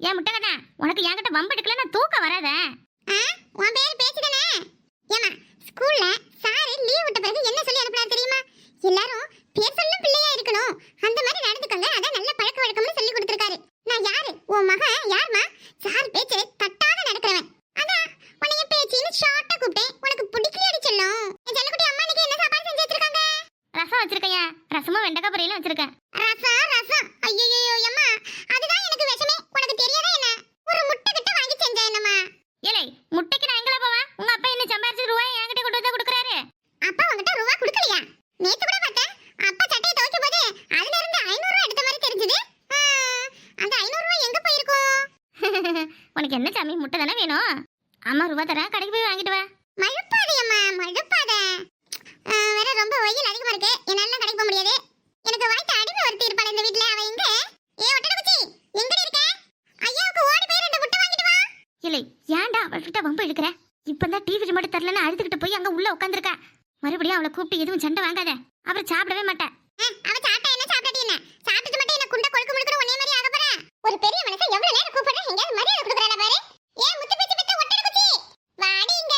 ஏன் முட்டைக்கண்ணா உனக்கு என்கிட்ட வம்பு எடுக்கல நான் தூக்கம் வராத ஆ உன் பேர் பேச்சு தானே ஏமா ஸ்கூல்ல சார் லீவ் விட்ட பிறகு என்ன சொல்லி அனுப்புனாரு தெரியுமா எல்லாரும் பேர் சொல்லும் பிள்ளையா இருக்கணும் அந்த மாதிரி நடந்துக்கங்க அதான் நல்ல பழக்க வழக்கம்னு சொல்லி கொடுத்திருக்காரு நான் யாரு உன் மகன் யாருமா சார் பேச்சு தட்டாத நடக்கிறவன் அதான் உன்னைய பேச்சின்னு ஷார்ட்டா கூப்பிட்டேன் உனக்கு பிடிக்கலையடி செல்லம் என் செல்லக்குட்டி அம்மா இன்னைக்கு என்ன சாப்பாடு செஞ்சு வச்சிருக்காங்க ரசம் வச்சிருக்கையா ரசமும் வெண்டைக்காய் பொரியலும் வச்சிருக்கேன் ரசம் ரசம் ஐயோ அம்மா அதுதான் எனக்கு விஷமே உனக்கு தெரியாதா என்ன ஒரு முட்டை கிட்ட வாங்கி செஞ்ச என்னம்மா ஏலே முட்டைக்கு நான் எங்கல போவேன் உங்க அப்பா என்ன சம்பாரிச்சு ரூபாய் என்கிட்ட கொண்டு வந்து கொடுக்குறாரு அப்பா உன்கிட்ட ரூபா கொடுக்கலையா நேத்து கூட பார்த்தேன். அப்பா சட்டையை துவைக்கும் போது அதுல இருந்து ஐநூறு ரூபா எடுத்த மாதிரி தெரிஞ்சது. அந்த ஐநூறு ரூபா எங்க போயிருக்கும்? உனக்கு என்ன சாமி முட்டை தானே வேணும்? அம்மா ரூபா தரேன் கடைக்கு போய் வாங்கிட்டு வா. மழுப்பாதே அம்மா மழுப்பாத. வேற ரொம்ப வெயில் அதிகமா இருக்கு. என்னால கடைக்கு போக முடியாது. எனக்கு வாய்த்த அடிமை ஒருத்தி இருப்பாள் இந்த வீட்ல அவ எங்க? ஏ ஒட்டடகுச்சி எங்கடி இருக்க? ஐயாவுக்கு ஓடி போய் ரெண்டு முட்டை வாங்கிட்டு வா. இல்லை ஏன்டா அவள்கிட்ட வம்பு இழுக்கிற இப்பதான் டிவி ரிமோட் தரலன்னு அழுதுகிட்டு போய் அங்க உள்ள உட்காந்துருக்கா மறுபடியும் அவளை கூப்பிட்டு எதுவும் சண்டை வாங்காத. அப்புறம் சாப்பிடவே மாட்டேன் அவ சாப்பிட்டா என்ன சாப்பிட்டாட்டி என்ன? சாப்பிட்டுட்டு மட்டும் என்ன குண்ட கொழுக்கு முழுக்கிற ஒன்னே மாதிரி ஆக போறா? ஒரு பெரிய மனுஷன் எவ்வளவு நேரம் கூப்பிடுறேன் எங்கேயாவது மரியாதை கொடுக்குறாளா பாரு? ஏன் முத்து பிச்சு பித்த ஒட்டட குச்சி? வாடி இங்க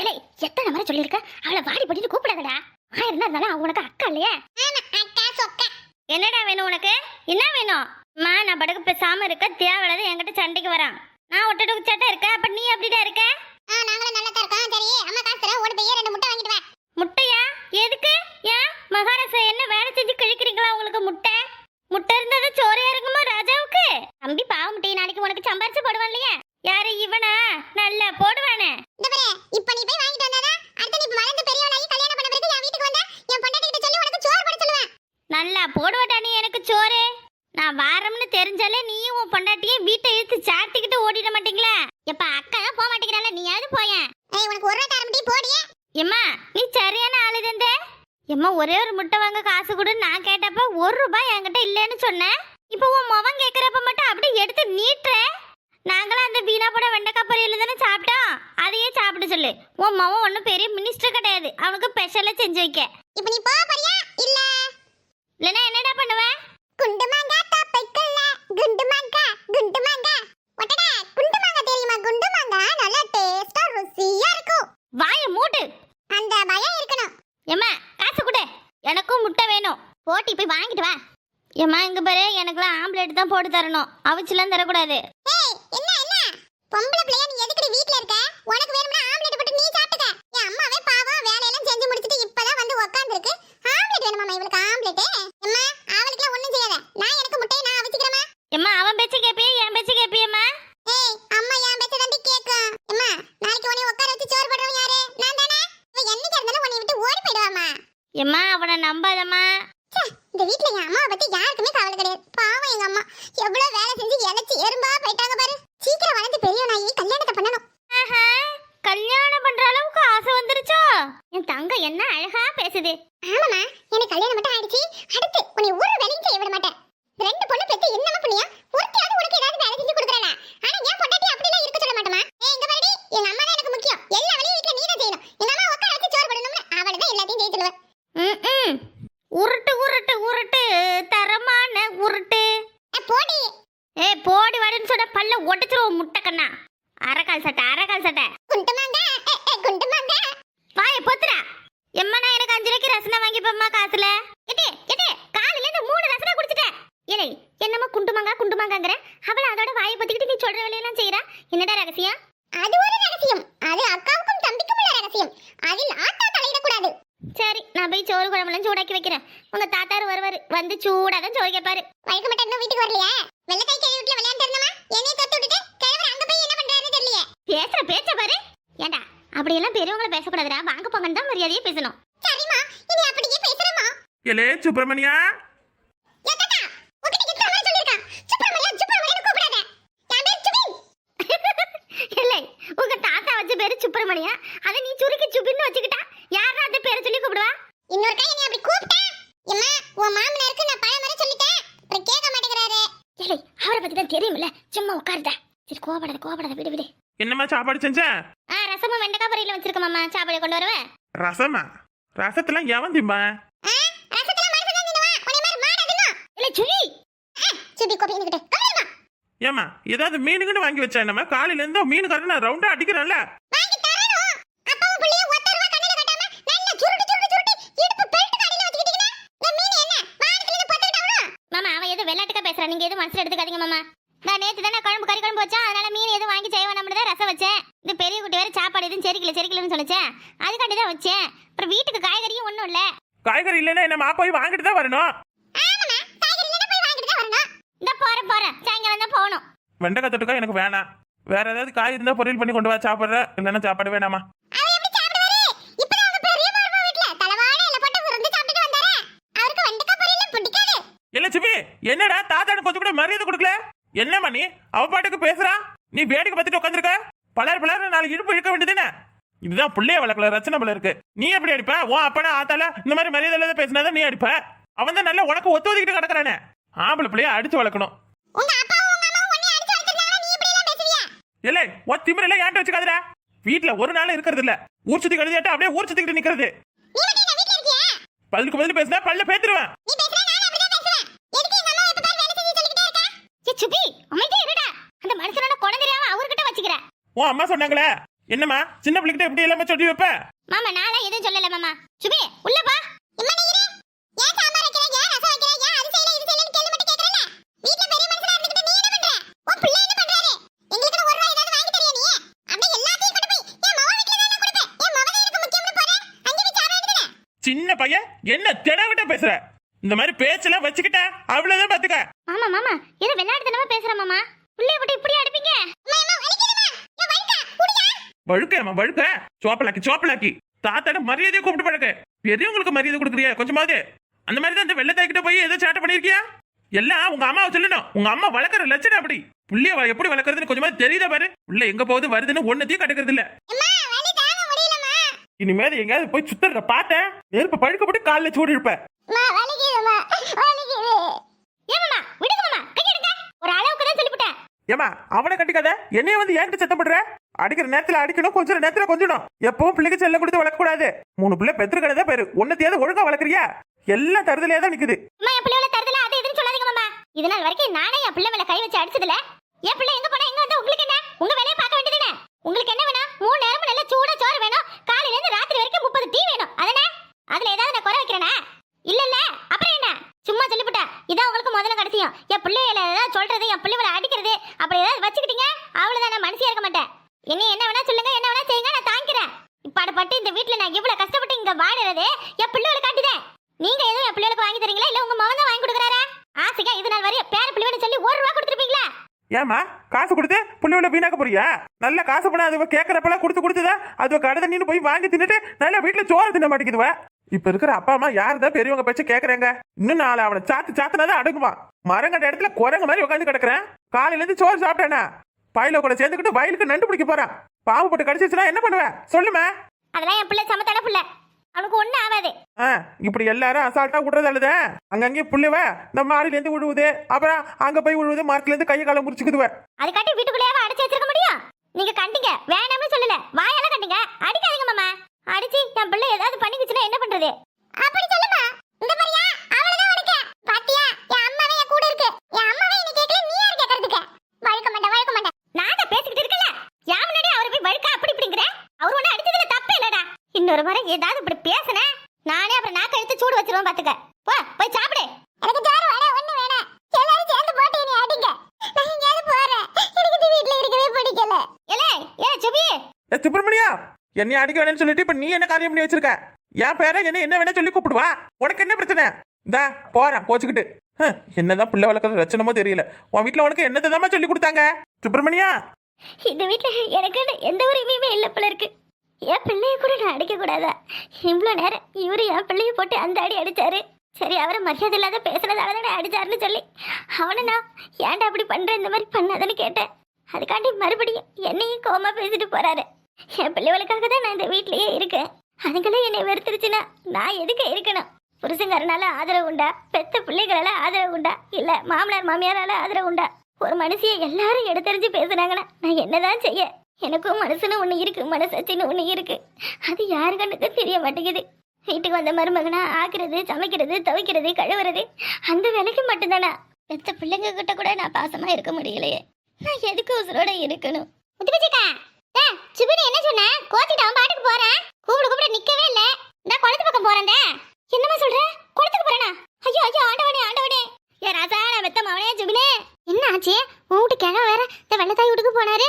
ஏலே எத்தனை முறை சொல்லியிருக்க? அவளை வாடி படிட்டு கூப்பிடாதடா. ஆயிரம் இருந்தாலும் அவ உனக்கு அக்கா இல்லையா? ஆமா அக்கா சொக்கா. என்னடா வேணும் உனக்கு? என்ன வேணும்? அம்மா நான் படுக்க பேசாம இருக்க தேவையில்லாத என்கிட்ட சண்டைக்கு வரான். நான் ஒட்டடுக்கு சட்டை இருக்க? அப்ப நீ அப்படிதான் இருக்க? நாங்களும் நல்லா தான் இருக்கோம். சரி அம்மா காசு ஓடி போய் ரெண்டு முட்டை வாங்கிட்டு வா. முட்டையா? எதுக்கு? ஏன்? மகாராஜா என்ன வேலை செஞ்சு கிழிக்கிறீங்களா உங்களுக்கு முட்டை? முட்டை இருந்தது சோறு இருக்குமா ராஜாவுக்கு? தம்பி பாவ முட்டையை நாளைக்கு உனக்கு சம்பாரிச்சு போடுவான் இல்லையா யாரு இவனா நல்லா போடுவானே இந்த பாரு இப்போ நீ போய் வாங்கிட்டு வந்தாதான் அடுத்து நீ வளர்ந்து பெரியவளாகி கல்யாணம் பண்ண பிறகு என் வீட்டுக்கு வந்தா என் பொண்டாட்டி கிட்ட சொல்லி உனக்கு சோறு போட சொல்லுவேன் நல்லா போடுவடா நீ எனக்கு சோறு நான் வாரம்னு தெரிஞ்சாலே நீயும் உன் பொண்டாட்டியும் வீட்டை இழுத்து சாத்திக்கிட்டு ஓடிட மாட்டீங்களா எப்ப அக்கா தான் போக மாட்டேங்கிறால நீயாவது போயேன் ஏய் உனக்கு ஒரு ரூபா தர முடியும் போடியே எம்மா நீ சரியான ஆளு தந்தே எம்மா ஒரே ஒரு முட்டை வாங்க காசு கொடு நான் கேட்டப்ப ஒரு ரூபாய் என்கிட்ட இல்லைன்னு சொன்னேன். இப்போ உன் முகம் கேட்குறப்ப மட்டும் அப்படியே எடுத்து நீட்டுற. நாங்களும் அந்த வீணா போட வெண்டைக்காய் பொரியல் தானே சாப்பிட்டோம். அதையே சாப்பிட சொல்லு. உன் மவன் ஒன்றும் பெரிய மினிஸ்டர் கிடையாது. அவனுக்கு ஸ்பெஷலாக செஞ்சு வைக்க. இப்போ நீ போக போறியா இல்ல. இல்லைன்னா என்னடா பண்ணுவேன் குண்டு மாங்கா தப்பைக்குள்ள குண்டு மாங்கா குண்டு மாங்கா ஒட்டடா குண்டு மாங்கா தெரியுமா குண்டு மாங்கா நல்லா டேஸ்டா ருசியா இருக்கும் வாயை மூட்டு அந்த பயம் இருக்கணும் ஏம்மா காசு கொடு எனக்கும் முட்டை வேணும் போட்டி போய் வாங்கிட்டு வா. ஏம்மா இங்க பாரு எனக்குலாம் ஆம்லேட் தான் போட்டு தரணும். அவிச்சுலாம் தரக்கூடாது. ஏய் என்ன என்ன? பொம்பளை பிள்ளையா நீ எதுக்குடி வீட்ல இருக்க? உனக்கு வேணும்னா ஆம்லெட் போட்டு நீ சாப்பிட்டுக்க. என் அம்மாவே பாவம் வேலையெல்லாம் செஞ்சு முடிச்சிட்டு இப்பதான் வந்து உட்கார்ந்திருக்கு ஆம்லெட் வேணுமாமா இவளுக்கு ஆம்லெட் அம்மா அவளுக்குலாம் ஒண்ணும் செய்யாத. நான் எனக்கு முட்டையை நான் அவிச்சுக்கிறேம்மா. ஏம்மா அவன் பேச்சு கேப்பியா என் பேச்சு கேப்பியம்மா? ஏய் அம்மா என் பேச்ச தாண்டி கேக்கும். அம்மா நாளைக்கு உன்னை உட்கார வச்சு சோறு போடுறவன் யாரு? நான் தானே? என்னைக்கு இருந்தாலும் உன்னை விட்டு ஓடி போயிடுவாமா ஏம்மா அவனை நம்பாதம்மா. இந்த வீட்ல என் அம்மாவை பத்தி யாருக்குமே கவலை கிடையாது. பாவம் எங்க அம்மா. எவ்வளவு வேலை செஞ்சு இழைச்சி எறும்பா போயிட்டாங்க பாரு. சீக்கிரம் வளர்ந்து பெரியவனாகி கல்யாணத்தை பண்ணணும். ஆஹா, கல்யாணம் பண்ற அளவுக்கு ஆசை வந்துருச்சோ? என் தங்க என்ன அழகா பேசுது. ஆமாமா எனக்கு கல்யாணம் மட்டும் ஆயிடுச்சு. அடுத்து உன்னை ஒரு வேலையும் செய்ய விட மாட்டேன் ரெண்டு பொண்ணு பெத்து என்னமா பண்ணியா ஒருத்தையாவது உனக்கு ஏதாவது வேலை செஞ்சு கொடுக்குறானா ஆனா என் பொண்டாட்டி அப்படிலாம் இருக்க சொல்ல மாட்டேமா ஏய் இங்க பாருடி எங்க அம்மா தான் எனக்கு முக்கியம் எல்லா வேலையும் வீட்ல நீ தான் செய்யணும் எங்க அம்மா உட்கார வச்சு சோறு போடணும்னு அவளை தான் எல்லாத்தையும் செய்ய சொல்லுவேன் ம், ம். உருட்டு உருட்டு உருட்டு தரமான உருட்டு ஏ, போடி ஏ போடி வாடின்னு சொன்ன பல்ல ஒட்டச்சிருவோம் முட்டைக்கண்ணா அரைக்கால் சட்டை அரைக்கால் சட்டை. குண்டுமாங்க குண்டுமாங்க வாயை பொத்துடா. எம்மா நான் எனக்கு அஞ்சு ரூபாய்க்கு ரசனை வாங்கிப்பம்மா காசுல. எட்டே எட்டே காலையில இருந்து மூணு ரசனை குடிச்சிட்டேன். ஏலே என்னமோ குண்டுமாங்கா குண்டுமாங்காங்கிற அவள அதோட வாயை பொத்திக்கிட்டு நீ சொல்ற வேலையெல்லாம் செய்யறா என்னடா ரகசியம்? அது ஒரு ரகசியம். அது அக்காவுக்கும் தம்பிக்கும் உள்ள ரகசியம். அதில் ஆத்தா தலையிடக்கூடாது. சரி நான் போய் சோறு குழம்புலாம் சூடாக்கி வைக்கிறேன். உங்க தாத்தாரு வருவாரு. வந்து சூடா தான் சோறு கேட்பாரு வழக்கு மட்டும் இன்னும் வீட்டுக்கு வரலையா? வெள்ளக்காய் கிழவி வீட்டுல விளையாண்டு இருந்தமா? என்னைய தொத்து விட்டுட்டு கிழவர் அங்க போய் என்ன பண்றாரு தெரியலையே பேசுற பேச்ச பாரு ஏண்டா அப்படியெல்லாம் பெரியவங்கள பேசக்கூடாதுடா. வாங்க போங்கன்னு தான் மரியாதையே பேசணும். சரிம்மா இனி அப்படியே பேசுறேம்மா. எலே சுப்பிரமணியா? உங்க தாத்தா வச்ச பேரு சுப்பிரமணியா? அதை நீ சுருக்கி சுபின்னு வச்சுக்கிட்டா யாரா அந்த பேரை சொல்லி கூப்பிடுவா? இன்னொரு கை நீ அப்படி கூப்பிட்டா? எம்மா உன் மாமனாருக்கு நான் பல முறை சொல்லிட்டேன். அப்புறம் கேட்க மாட்டேங்கிறாரு. இல்லை அவரை பத்தி தான் தெரியுமில்ல சும்மா உட்காருதா சரி கோபப்படாத கோபப்படாத விடு விடு. என்னம்மா சாப்பாடு செஞ்ச? பொரியல வச்சிருக்க மாமா சாப்பாடு கொண்டு வருவேன் ரசமா? ரசத்தெல்லாம் எவன் திம்பா? ஏமா ஏதாவது மீனுக்குன்னு வாங்கி வச்சா நம்ம காலையில இருந்து மீனுக்காரன் நான் ரவுண்டா அடிக்கிறேன்ல. மீன் மாமா அவன் எதுவும் விளையாட்டுக்கா பேசுறான். நீங்க எதுவும் மனசுல எடுத்துக்காதீங்க மாமா. நான் நேத்து தானே குழம்பு கறி குழம்பு வச்சேன். அதனால மீன் எதுவும் வாங்கி செய்ய வேணாம்னு தான் ரசம் வச்சேன். இந்த பெரிய குட்டி வேற சாப்பாடு எதுவும் செரிக்கல செரிக்கலன்னு சொல்லிச்சேன். அதுக்காண்டி தான் வச்சேன். அப்புறம் வீட்டுக்கு காய்கறியும் ஒன்றும் இல்லை. காய்கறி இல்லைன்னா என்னம்மா போய் வாங்கிட்டு தான் வரணும்? ஆமாமா காய்கறி இல்லைன்னா போய் வாங்கிட்டு தான் வரணும். இந்த போறேன் போறேன் சாயங்காலம் தான் போகணும். வெண்டைக்காய் தொட்டுக்கா எனக்கு வேணாம். வேற ஏதாவது காய் இருந்தா பொரியல் பண்ணி கொண்டு வா சாப்பிட்றேன். இல்லைன்னா சாப்பாடு வேணாமா? இல்ல சிபி என்னடா தாத்தானு கொஞ்சம் கூட மரியாதை கொடுக்கல? என்னம்மா நீ அவ பாட்டுக்கு பேசுறா? நீ வேடிக்கை பார்த்துட்டு உட்காந்துருக்க பலர் பலர் நாலு இடுப்பு இழுக்க வேண்டியதுதானே இதுதான் புள்ளைய வளர்க்கல ரச்சனை போல இருக்கு. நீ எப்படி அடிப்ப? உன் அப்பனா ஆத்தால இந்த மாதிரி மரியாதை இல்லாத பேசினாதான் நீ அடிப்ப? அவன் தான் நல்லா உனக்கு ஒத்து ஒதுக்கிட்டு கிடக்குறானே. ஆம்பளை பிள்ளைய அடிச்சு வளர்க்கணும். இல்லை உன் திமிரெல்லாம் ஏன்ட்ட வச்சுக்காதடா? வீட்டுல ஒரு நாள் இருக்கிறது இல்ல. ஊர் சுத்தி கழுதியாட்ட அப்படியே ஊர் சுத்திக்கிட்டு நிக்கிறது. என்ன பதிலுக்கு பதில் பேசினா பல்ல பேத்துருவேன் நீ பேசுற நானும் அப்படிதான் பேசுவேன் எதுக்கு எங்க அம்மா எப்ப பாரு வேலை செஞ்சு சொல்லிக்கிட்டே இருக்கா ஏ சுபி அமைதியா இருடா. அந்த மனுஷனோட குழந்தை தெரியாம அவர்கிட்ட வச்சுக்கிறேன் உன் அம்மா சொன்னாங்களே? என்னம்மா? சின்ன பிள்ளைகிட்ட எப்படி எல்லாமே சொல்லி வைப்ப? மாமா நானே எதுவும் சொல்லல மாமா. சுபி உள்ள பா. சின்ன பையன் என்ன திடவிட்ட பேசுற? இந்த மாதிரி பேச்செல்லாம் வச்சுக்கிட்ட அவ்வளவுதான் பாத்துக்க. மாமா மாமா. ஏதோ விளையாட்டுத்தனமா பேசுற மாமா. புள்ளைய போட்டு இப்படி அடிப்பீங்க? வழுக்க. வழுக்க சோப்பலாக்கி சோப்பலாக்கி. தாத்தாட மரியாதையை கூப்பிட்டு பழக்க பெரியவங்களுக்கு மரியாதை கொடுக்குறியா கொஞ்சமாவது. அந்த மாதிரி தான் இந்த வெள்ளத்தாய்கிட்ட போய் ஏதோ சேட்டை பண்ணிருக்கியா எல்லாம் உங்க அம்மாவை சொல்லணும். உங்க அம்மா வளர்க்குற லட்சணம் அப்படி. புள்ளைய எப்படி வளர்க்கறதுன்னு கொஞ்சமாவது தெரியுதா பாரு. உள்ள எங்க போகுது வருதுன்னு ஒன்னத்தையும் கட்டுக்கிறது இல்ல இனிமேல் எங்கேயாவது போய் சுத்துறத பார்த்தேன். நெருப்பு பழுக்கப்பட்டு காலில் சூடு இருப்பேன் அம்மா வலிக்குதுமா வலிக்குது ஏமாமா விடுங்க மாமா கையெடுங்க ஒரு அளவுக்கு தான் சொல்லிவிட்டேன். ஏமா அவனை கட்டிக்காத என்னைய வந்து ஏன்ட்டு சத்தம் பண்ற அடிக்கிற நேரத்துல அடிக்கணும் கொஞ்சம் நேரத்துல கொஞ்சணும். எப்பவும் பிள்ளைக்கு செல்லம் கொடுத்து வளர்க்க கூடாது மூணு பிள்ளை பெற்றுக்கிறதே பேரு. ஒன்னத்தையாவது ஒழுங்கா வளர்க்குறியா? எல்லாம் தருதலையா தான் நிக்குது. அம்மா என் பிள்ளைகளை தருதல? அது இதுன்னு சொல்லாதீங்க மாமா. இது நாள் வரைக்கும் நானே என் பிள்ளை மேல கை வச்சு அடிச்சதுல என் பிள்ளை எங்க போனா எங்க வந்து? உங்களுக்கு என்ன? உங்க வேலையை பார்க்க வேண்டியதுதானே? உங்களுக்கு என்ன வேணும்? மூணு நேரமும் நல்ல சூடா சோறு வேணும். காலையில இருந்து ராத்திரி வரைக்கும் முப்பது டீ வேணும். அதானே? அதுல ஏதாவது நான் குறை வைக்கிறேனா? இல்ல இல்ல அப்புறம் என்ன சும்மா சொல்லிவிட்டா இதான் உங்களுக்கு முதல்ல கடைசியும் என் பிள்ளைகளை ஏதாவது சொல்றது? என் பிள்ளைகளை அடிக்கிறது. அப்படி ஏதாவது வச்சுக்கிட்டீங்க? அவ்வளவுதான் நான் மனசியா இருக்க மாட்டேன். என்ன என்ன வேணா சொல்லுங்க என்ன வேணா செய்யுங்க நான் தாங்கிக்கிறேன். இப்பாடுபட்டு இந்த வீட்டுல நான் இவ்வளவு கஷ்டப்பட்டு இங்க வாடுறது என் பிள்ளைகளை காட்டுதேன். நீங்க எதுவும் என் பிள்ளைகளுக்கு வாங்கி தரீங்களா? இல்ல உங்க மகன் தான் வாங்கி கொடுக்குறாரா? ஆசைக்கா இது நாள் வரையும் பேர பிள்ளைன்னு சொல்லி ஒரு ரூபா கொடுத்துருப்பீங்களா? ஏமா காசு கொடுத்து புள்ளையோட வீணாக்க போறியா? நல்ல காசு பண்ண அது கேட்கறப்பெல்லாம் கொடுத்து கொடுத்துதான் அது கடை தண்ணின்னு போய் வாங்கி தின்னுட்டு நல்லா வீட்டுல சோறு தின்ன மாட்டேங்குதுவ. இப்ப இருக்கிற அப்பா அம்மா யாருதான் பெரியவங்க பேச்ச கேக்குறாங்க? இன்னும் நாளை அவனை சாத்து சாத்துனாதான் அடங்குவான் மரங்கட்ட இடத்துல குரங்கு மாதிரி உட்காந்து கிடக்குறேன். காலையில இருந்து சோறு சாப்பிட்டேனா. பாயில கூட சேர்ந்துக்கிட்டு வயலுக்கு நண்டு பிடிக்க போறான். பாம்பு போட்டு கடிச்சிச்சுன்னா என்ன பண்ணுவ சொல்லுமே. அதெல்லாம் என் பிள்ளை சமத்தான பிள்ளை. அவனுக்கு ஒண்ணும் ஆகாது. இப்படி எல்லாரும் அசால்ட்டா விடுறதாலத அங்கங்கே புள்ளுவ நம்ம மாடியில இருந்து விழுவுது அப்புறம் அங்க போய் விழுவுது மரத்துல இருந்து கையை காலை முறிச்சுக்குதுவ. அதுக்காட்டி வீட்டுக்குள்ளேயே அடைச்சு வச்சிருக்க முடியும்? நீங்க கண்டிங்க. வேணாம்னு சொல்லல. வாயால கண்டிங்க அடிக்காதீங்க மாமா. அடிச்சு என் பிள்ளை ஏதாவது பண்ணிக்கிச்சுன்னா என்ன பண்றது? அப்படி சொல்லுமா. இந்த மாதிரியா? அவ்வளவுதான் உனக்கு. பாத்தியா? என் அம்மாவே என் கூட இருக்கு. என் அம்மாவே என்ன கேட்கல நீ யார் கேட்கறதுக்கு? வழுக்க மாட்டேன் வழுக்க மாட்டேன். நான் பேசிக்கிட்டு இருக்கல. யா முன்னாடி அவர் போய் வழுக்க அப்படி இப்படிங்கிற? அவர் ஒண்ணு அடிச்சதுல தப்பே இல்லடா. இன்னொரு முறை ஏதாவது இப்படி பேசுனேன் நானே அப்புறம் நாக்க எடுத்து சூடு வச்சிருவேன் பாத்துக்க. போ போய் சாப்பிடு. எனக்கு ஜாரு வர ஒண்ணு வேணாம். எல்லாரும் சேர்ந்து போட்டு நீ அடிங்க. நான் எங்கேயாவது போறேன். எனக்கு இந்த வீட்ல இருக்கவே பிடிக்கல. ஏலே ஏ சுபி. ஏ சுப்பிரமணியா? என்னை அடிக்க வேணும்னு சொல்லிட்டு இப்ப நீ என்ன காரியம் பண்ணி வச்சிருக்க? என் பேரை என்ன என்ன வேணா சொல்லி கூப்பிடுவா? உனக்கு என்ன பிரச்சனை? இந்தா போறேன் கோச்சுக்கிட்டு. என்னதான் பிள்ளை வளர்க்கறது ரச்சனமோ தெரியல. உன் வீட்டுல உனக்கு என்னதான் சொல்லி கொடுத்தாங்க? சுப்பிரமணியா? இந்த வீட்ல எனக்கு எந்த ஒரு உரிமையுமே இல்லை போல இருக்கு. என் பிள்ளைய கூட நான் அடிக்க கூடாதா? இவ்வளோ நேரம் இவரு என் பிள்ளைய போட்டு அந்த அடி அடிச்சாரு. சரி அவரை மரியாதை இல்லாத பேசுனதால தானே அடிச்சாருன்னு சொல்லி. அவனை நான் ஏன்டா அப்படி பண்ற? இந்த மாதிரி பண்ணாதன்னு கேட்டேன். அதுக்காண்டி மறுபடியும் என்னையும் கோமா பேசிட்டு போறாரு. என் பிள்ளைகளுக்காக தான் நான் இந்த வீட்லயே இருக்கேன். அதுங்களே என்னை வெறுத்துருச்சுன்னா நான் எதுக்கு இருக்கணும்? புருஷங்காரனால ஆதரவு உண்டா? பெத்த பிள்ளைகளால ஆதரவு உண்டா? இல்ல மாமனார் மாமியாரால ஆதரவு உண்டா? ஒரு மனுஷிய எல்லாரும் எடுத்தறிஞ்சு பேசுனாங்கன்னா நான் என்னதான் செய்ய? எனக்கும் மனசுன்னு ஒண்ணு இருக்கு மனசாட்சின்னு ஒண்ணு இருக்கு. அது யாரு கண்ணுக்கும் தெரிய மாட்டேங்குது? வீட்டுக்கு வந்த மருமகனா ஆக்குறது சமைக்கிறது துவைக்கிறது கழுவுறது அந்த வேலைக்கு மட்டும்தானா? பெத்த பிள்ளைங்க கிட்ட கூட நான் பாசமா இருக்க முடியலையே. நான் எதுக்கு உசுரோட இருக்கணும்? சுபினி என்ன சொன்ன? கோச்சிட்டு அவன் பாட்டுக்கு போறான் கூப்பிட கூப்பிட நிக்கவே இல்ல. நான் குளத்து பக்கம் போறேன் என்னமா சொல்ற? குளத்துக்கு போறேனா? ஐயோ ஐயோ ஆண்டவனே ஆண்டவனே. ஏ ராசா நான் பெத்த மவனே சுபினே என்ன ஆச்சு? உன் வீட்டு கிழவ வேற இந்த வெள்ளத்தாய் வீட்டுக்கு போனாரு.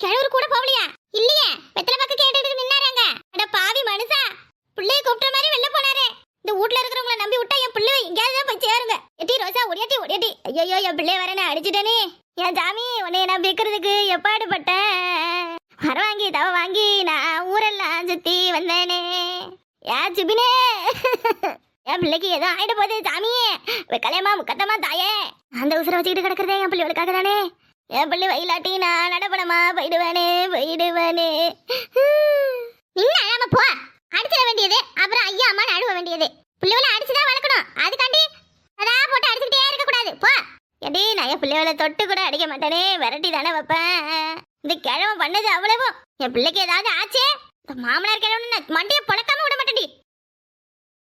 கிழவர் கூட போகலையா? இல்லையே. வெத்தலை பக்கம் கேட்டுட்டு நின்னாராங்க அட பாவி மனுஷா. பிள்ளைய கூப்பிட்ட மாதிரி வெளில போனாரு. இந்த வீட்ல இருக்கிறவங்கள நம்பி விட்டா என் பிள்ளை எங்கேயாவது போய் சேருங்க. எட்டி ரோசா ஒடியாட்டி ஒடியாட்டி. ஐயோ என் பிள்ளைய வேற நான் அடிச்சிட்டேனே. என் சாமி உன்னை நான் விற்கிறதுக்கு எப்பாடுபட்டேன்? வர வாங்கி தவ வாங்கி நான் ஊரெல்லாம் சுத்தி வந்தேனே. யா சுபினே என் பிள்ளைக்கு ஏதோ ஆயிட போகுது சாமி. கல்யாணமா முக்கத்தமா தாயே. அந்த உசுரை வச்சுக்கிட்டு கிடக்குறதே என் பிள்ளைகளுக்காக தானே. என் பிள்ளை வயலாட்டி நான் நடப்படமா போயிடுவானே போயிடுவானே. நின்ன அழாம போ. அடிச்சிட வேண்டியது அப்புறம் ஐயா அம்மா அழுவ வேண்டியது. பிள்ளைகளை அடிச்சுதான் வளர்க்கணும். அதுக்காண்டி அதா போட்டு அடிச்சுக்கிட்டே இருக்கக்கூடாது. போ. எடி நான் என் பிள்ளைகளை தொட்டு கூட அடிக்க மாட்டேனே. விரட்டி தானே வைப்பேன். இந்த கிழவன் பண்ணது அவ்வளவும் என் பிள்ளைக்கு ஏதாவது ஆச்சே? இந்த மாமனார் கிழவன் மண்டையை பொழக்க